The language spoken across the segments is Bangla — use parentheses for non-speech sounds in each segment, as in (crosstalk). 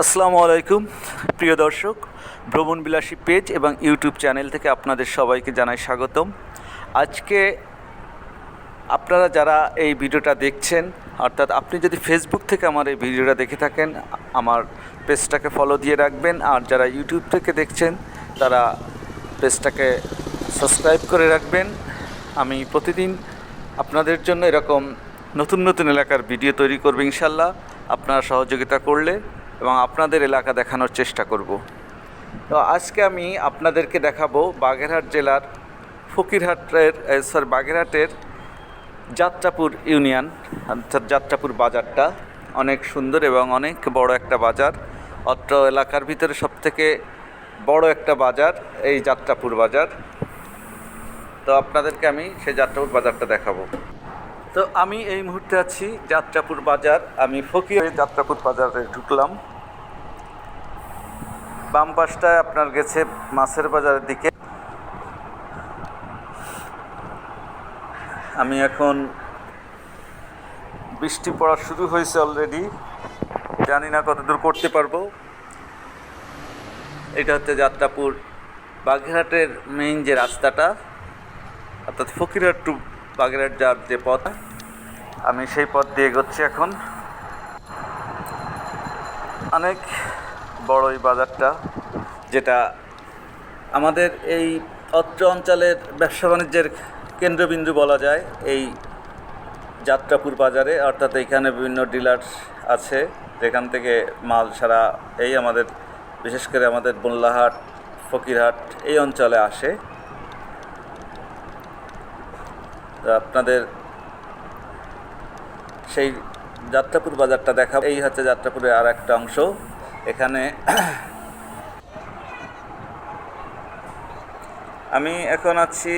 আসসালামু আলাইকুম। প্রিয় দর্শক, ভ্রমণ বিলাসী পেজ এবং ইউটিউব চ্যানেল থেকে আপনাদের সবাইকে জানাই স্বাগতম। আজকে আপনারা যারা এই ভিডিওটা দেখছেন, অর্থাৎ আপনি যদি ফেসবুক থেকে আমার এই ভিডিওটা দেখে থাকেন, আমার পেজটাকে ফলো দিয়ে রাখবেন। আর যারা ইউটিউব থেকে দেখছেন, তারা পেজটাকে সাবস্ক্রাইব করে রাখবেন। আমি প্রতিদিন আপনাদের জন্য এরকম নতুন নতুন এলাকার ভিডিও তৈরি করব ইনশাল্লাহ। আপনারা সহযোগিতা করলে এবং আপনাদের এলাকা দেখানোর চেষ্টা করব। তো আজকে আমি আপনাদেরকে দেখাবো বাগেরহাট জেলার ফকিরহাটের সরি বাগেরহাটের যাত্রাপুর ইউনিয়ন, অর্থাৎ যাত্রাপুর বাজারটা। অনেক সুন্দর এবং অনেক বড় একটা বাজার। অত্র এলাকার ভিতরে সবথেকে বড় একটা বাজার এই যাত্রাপুর বাজার। তো আপনাদেরকে আমি সেই যাত্রাপুর বাজারটা দেখাবো। তো আমি এই মুহূর্তে আছি যাত্রাপুর বাজার। আমি ফকির যাত্রাপুর বাজারে ঢুকলাম। বাম পাশটায় আপনার গেছে মাছের বাজারের দিকে। আমি এখন বৃষ্টি পড়া শুরু হয়েছে অলরেডি জানি না কতদূর করতে পারব। এটা হচ্ছে যাত্রাপুর বাগেরহাটের মেইন যে রাস্তাটা, অর্থাৎ ফকিরহাট টু বাগেরহাট যার যে পথ, আমি সেই পথ দিয়ে এগোচ্ছি এখন। অনেক বড় এই বাজারটা, যেটা আমাদের এই অত্র অঞ্চলের ব্যবসা বাণিজ্যের কেন্দ্রবিন্দু বলা যায়, এই যাত্রাপুর বাজারে। অর্থাৎ এইখানে বিভিন্ন ডিলার আছে, যেখান থেকে মাল সারা এই আমাদের, বিশেষ করে আমাদের বোল্লাহাট ফকিরহাট এই অঞ্চলে আসে। আপনাদের সেই যাত্রাপুর বাজারটা দেখা, এই হচ্ছে যাত্রাপুরের আর একটা অংশ। এখানে আমি এখন আছি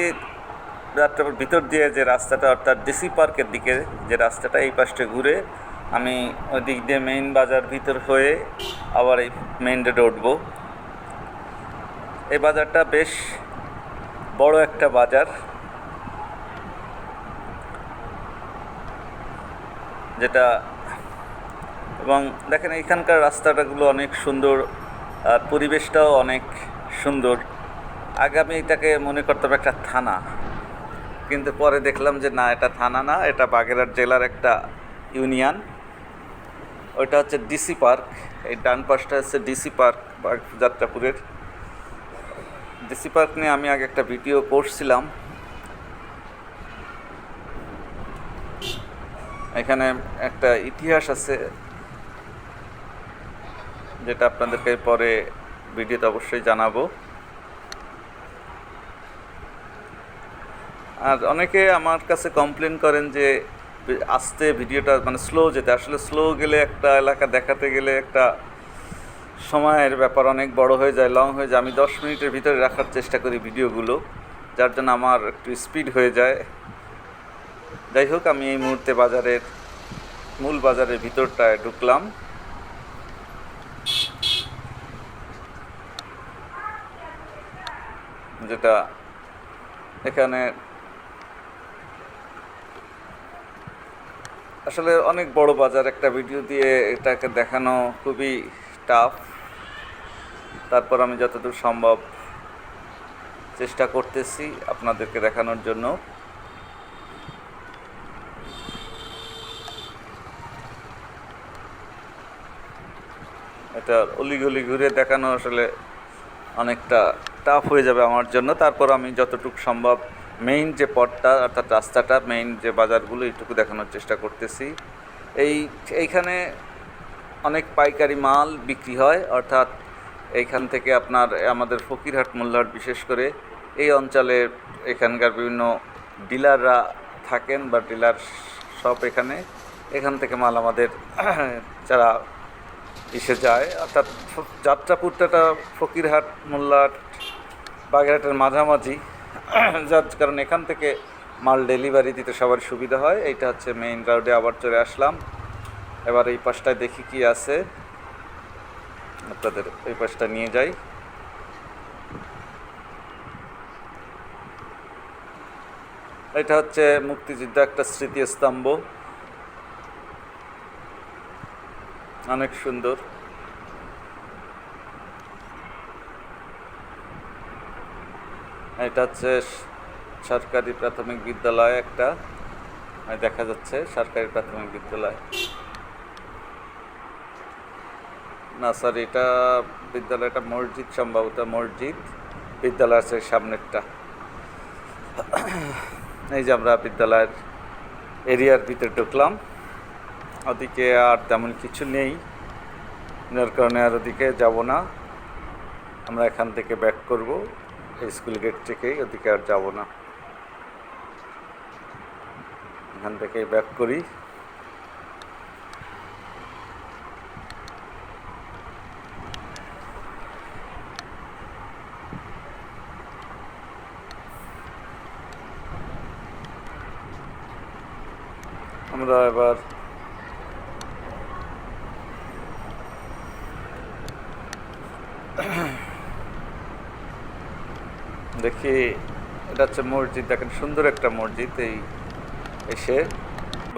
যাত্রাপুর ভিতর দিয়ে যে রাস্তাটা, অর্থাৎ ডিসি পার্কের দিকে যে রাস্তাটা, এই পাশটা ঘুরে আমি ওই দিক দিয়ে মেইন বাজার ভিতর হয়ে আবার এই মেইন রোডে উঠবো। এই বাজারটা বেশ বড় একটা বাজার, যেটা এবং দেখেন এখানকার রাস্তাটাগুলো অনেক সুন্দর, আর পরিবেশটাও অনেক সুন্দর। আগে আমি এটাকে মনে করতাম একটা থানা। কিন্তু পরে দেখলাম যে না, এটা থানা না, এটা বাগেরহাট জেলার একটা ইউনিয়ন। ওইটা হচ্ছে ডিসি পার্ক। এই ডান পাশটা হচ্ছে ডিসি পার্ক যাত্রাপুরের। ডিসি পার্ক নিয়ে আমি আগে একটা ভিডিও করছিলাম। এখানে একটা ইতিহাস আছে। যেটা আপনাদেরকে পরে ভিডিওতে অবশ্যই জানাব। আর অনেকে আমার কাছে কমপ্লেন করেন যে, আস্তে ভিডিওটা মানে স্লো যেতে। আসলে স্লো গেলে একটা এলাকা দেখাতে গেলে একটা সময়ের ব্যাপার অনেক বড় হয়ে যায় লং হয়ে যায়। আমি দশ মিনিটের ভিতরে রাখার চেষ্টা করি ভিডিওগুলো, যার জন্য আমার একটু স্পিড হয়ে যায়। যাই হোক, আমি এই মুহূর্তে বাজারের, মূল বাজারের ভিতরটায় ঢুকলাম। যেটা এখানে আসলে অনেক বড় বাজার, একটা ভিডিও দিয়ে এটাকে দেখানো খুবই টাফ তারপর আমি যতদূর সম্ভব চেষ্টা করতেছি আপনাদেরকে দেখানোর জন্য। এটা অলিগলি ঘুরে দেখানো আসলে অনেকটা টাফ হয়ে যাবে আমার জন্য। তারপর আমি যতটুকু সম্ভব মেইন যে পথটা, অর্থাৎ রাস্তাটা মেইন যে বাজারগুলো, এইটুকু দেখানোর চেষ্টা করতেছি। এই, এইখানে অনেক পাইকারি মাল বিক্রি হয়, অর্থাৎ এইখান থেকে আপনার, আমাদের ফকিরহাট মোল্লাহাট বিশেষ করে, এই অঞ্চলে এখানকার বিভিন্ন ডিলাররা থাকেন বা ডিলার সব এখানে। এখান থেকে মাল আমাদের (clears throat) যারা এসে যায়। অর্থাৎ যাত্রাপুরটা ফকিরহাট মোল্লাহাট বাগেরহাটের মাঝামাঝি, যার কারণ এখান থেকে মাল ডেলিভারি দিতে সবার সুবিধা হয়। এইটা হচ্ছে মেইন রোডে আবার চলে আসলাম। এবার এই পাশটায় দেখি কি আছে। আপনাদের এই পাশটা নিয়ে যাই। এটা হচ্ছে মুক্তিযুদ্ধ একটা স্মৃতিস্তম্ভ। অনেক সুন্দর। এটা হচ্ছে সরকারি প্রাথমিক বিদ্যালয় একটা। দেখা যাচ্ছে সরকারি প্রাথমিক বিদ্যালয়। না স্যার এটা বিদ্যালয়টা মসজিদ সম্ভবত, মসজিদ। বিদ্যালয় আছে সামনেরটা। এই যে আমরা বিদ্যালয়ের এরিয়ার ভিতরে ঢুকলাম। ওদিকে আর তেমন কিছু নেই। যার কারণে আর ওদিকে যাব না। আমরা এখান থেকে ব্যাক করব। স্কুল গেট থেকেই ওদিকে আর যাব না। এখান থেকেই ব্যাক করি। আমরা এবার দেখি, এটা হচ্ছে মসজিদ। দেখেন, সুন্দর একটা মসজিদ এই, এসে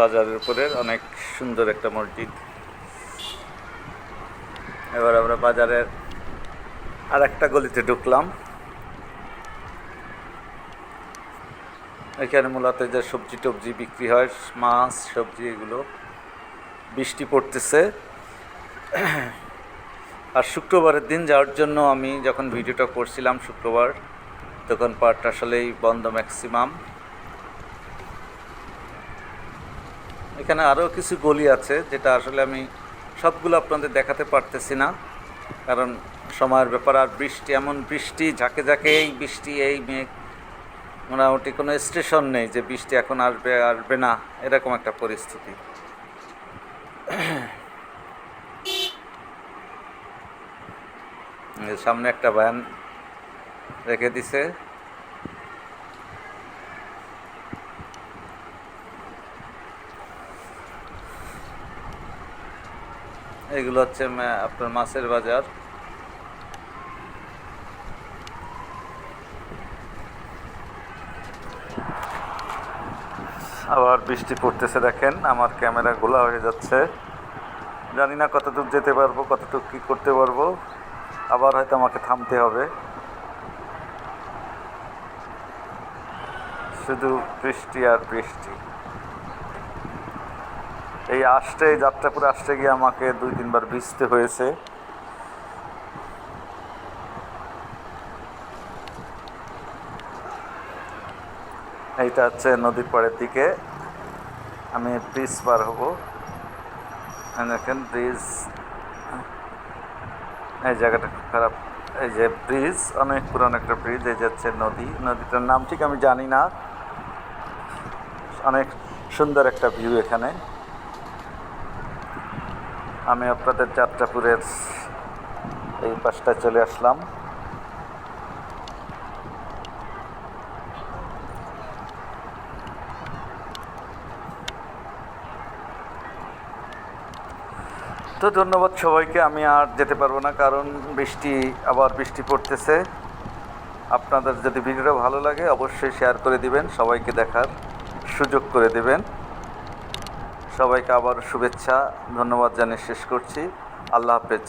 বাজারের উপরের অনেক সুন্দর একটা মসজিদ। এবার আমরা বাজারের আর একটা গলিতে ঢুকলাম। এখানে মূলত যে সবজি টবজি বিক্রি হয়, মাছ, সবজি এগুলো। বৃষ্টি পড়তেছে। আর শুক্রবারের দিন যাওয়ার জন্য আমি যখন ভিডিওটা করছিলাম, শুক্রবার তখন পার্ট আসলেই বন্ধ ম্যাক্সিমাম এখানে আরও কিছু গলি আছে, যেটা আসলে আমি সবগুলো আপনাদের দেখাতে পারতেছি না। কারণ সময়ের ব্যাপার, আর বৃষ্টি, এমন বৃষ্টি, ঝাঁকে ঝাঁকে এই বৃষ্টি, এই মেঘ, মোটামুটি কোনো স্টেশন নেই যে বৃষ্টি এখন আসবে আসবে না, এরকম একটা পরিস্থিতি। সামনে একটা ভ্যান রেখে দিছে। এগুলো হচ্ছে আপনার মাছের বাজার। আবার বৃষ্টি পড়তেছে, দেখেন। আমার ক্যামেরা গোলা হয়ে যাচ্ছে। জানি না কতদূর যেতে পারব, কতটুকু কী করতে পারব। আবার হয়তো আমাকে থামতে হবে। শুধু বৃষ্টি আর বৃষ্টি। এই আসতে, যাত্রাপুরে আসতে গিয়ে আমাকে দুই তিনবার ভিজতে হয়েছে। এইটা হচ্ছে নদীর পাড়ের দিকে। আমি ব্রিজ পার হব। দেখেন ব্রিজ। এই জায়গাটা খুব খারাপ। এই যে ব্রিজ, অনেক পুরানো একটা ব্রিজ, এই যাচ্ছে নদী। নদীটার নাম ঠিক আমি জানি না। অনেক সুন্দর একটা ভিউ এখানে। আমি আপনাদের যাত্রাপুরের এই পাশটায় চলে আসলাম। তো ধন্যবাদ সবাইকে, আমি আর যেতে পারব না কারণ বৃষ্টি, আবার বৃষ্টি পড়তেছে। আপনাদের যদি ভিডিওটা ভালো লাগে, অবশ্যই শেয়ার করে দিবেন, সবাইকে দেখার। সুযোগ করে দেবেন। সবাইকে আবার শুভেচ্ছা ধন্যবাদ জানিয়ে শেষ করছি। আল্লাহ হাফেজ।